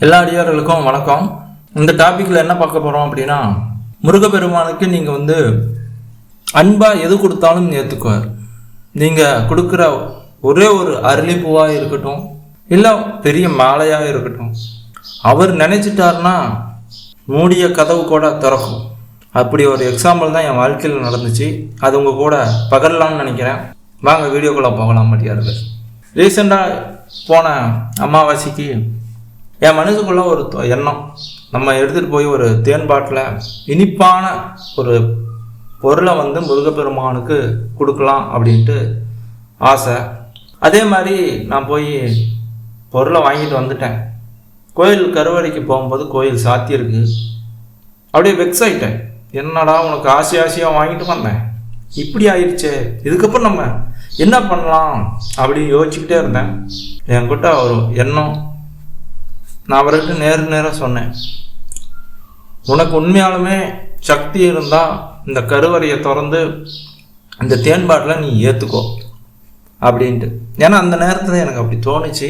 எல்லா அடியார்களுக்கும் வணக்கம். இந்த டாப்பிக்கில் என்ன பார்க்க போகிறோம் அப்படின்னா முருகப்பெருமானுக்கு நீங்கள் வந்து அன்பாக எது கொடுத்தாலும் ஏற்றுக்குவார் நீங்கள் கொடுக்குற ஒரே ஒரு அருளிப்பூவாக இருக்கட்டும் இல்லை பெரிய மாலையாக இருக்கட்டும் அவர் நினைச்சிட்டாருன்னா மூடிய கதவு கூட திறக்கும். அப்படி ஒரு எக்ஸாம்பிள் தான் என் வாழ்க்கையில் நடந்துச்சு. அது உங்கள் கூட பகரலாம்னு நினைக்கிறேன். வாங்க வீடியோக்குள்ளே போகலாம் முடியாது ரீசெண்டாக போன அமாவாசைக்கு என் மனசுக்குள்ள ஒரு தொ- எண்ணம். நம்ம எடுத்துகிட்டு போய் ஒரு தேன் பாட்டில் இனிப்பான ஒரு பொருளை வந்து முருகப்பெருமானுக்கு கொடுக்கலாம் அப்படின்ட்டு ஆசை. அதே மாதிரி நான் போய் பொருளை வாங்கிட்டு வந்துட்டேன். கோயில் கருவறைக்கு போகும்போது கோயில் சாத்தியிருக்கு அப்படியே வெக்ஸ் ஆகிட்டேன் என்னடா உனக்கு ஆசை ஆசையாக வாங்கிட்டு வந்தேன்? இப்படி ஆயிடுச்சே இதுக்கப்புறம் நம்ம என்ன பண்ணலாம் அப்படின்னு யோசிச்சுக்கிட்டே இருந்தேன். என்கிட்ட ஒரு எண்ணம் நான் அவர்கிட்ட நேரு நேராக சொன்னேன். உனக்கு உண்மையாலுமே சக்தி இருந்தால் இந்த கருவறையை திறந்து இந்த தேன்பாட்டில் நீ ஏற்றுக்கோ அப்படின்ட்டு. ஏன்னா அந்த நேரத்தில் எனக்கு அப்படி தோணுச்சு.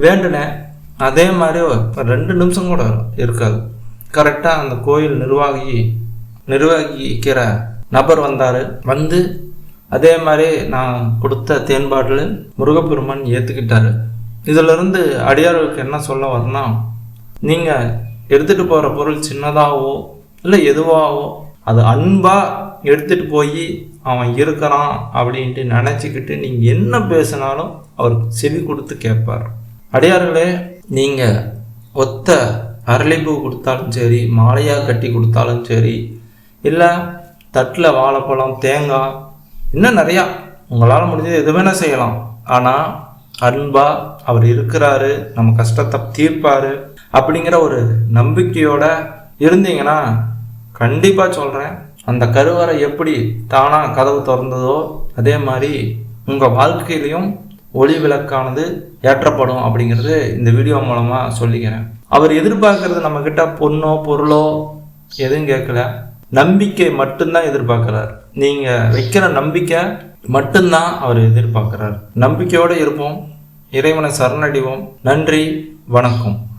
வேண்டுனேன் அதே மாதிரி ஒரு ரெண்டு நிமிஷம் கூட இருக்காது. கரெக்டாக அந்த கோயில் நிர்வாகி நிர்வகிக்கிற நபர் வந்தார். வந்து அதே மாதிரி நான் கொடுத்த தேன்பாட்டில் முருகப்பெருமான் ஏற்றுக்கிட்டாரு இதிலிருந்து அடியார்களுக்கு என்ன சொல்ல வரனா நீங்கள் எடுத்துகிட்டு போகிற பொருள் சின்னதாகவோ இல்லை எதுவாகவோ அது அன்பாக எடுத்துகிட்டு போய் அவன் இருக்கிறான் அப்படின்ட்டு நினச்சிக்கிட்டு நீங்கள் என்ன பேசினாலும் அவர் செவி கொடுத்து கேட்பார். அடியார்களே நீங்கள் ஒத்த அரளிப்பூ கொடுத்தாலும் சரி மாலையாக கட்டி கொடுத்தாலும் சரி இல்லை தட்டில் வாழைப்பழம் தேங்காய் இன்னும் நிறையா உங்களால் முடிஞ்சது எது வேணால் செய்யலாம். ஆனால் அன்பா அவர் இருக்கிறாரு நம்ம கஷ்டத்தை தீர்ப்பாரு அப்படிங்கிற ஒரு நம்பிக்கையோட இருந்தீங்கன்னா கண்டிப்பாக சொல்கிறேன் அந்த கருவறை எப்படி தானாக கதவு திறந்ததோ அதே மாதிரி உங்கள் வாழ்க்கையிலையும் ஒளி விளக்கானது ஏற்றப்படும் அப்படிங்கிறது இந்த வீடியோ மூலமாக சொல்லிக்கிறேன். அவர் எதிர்பார்க்கறது நம்மக்கிட்ட பொண்ணோ பொருளோ எதுவும் கேட்கல. நம்பிக்கை மட்டும்தான் எதிர்பார்க்கிறார். நீங்கள் வைக்கிற நம்பிக்கை மட்டும்தான் அவர் எதிர்பார்க்கிறார். நம்பிக்கையோடு இருப்போம். இறைவனை சரணடைவோம். நன்றி வணக்கம்.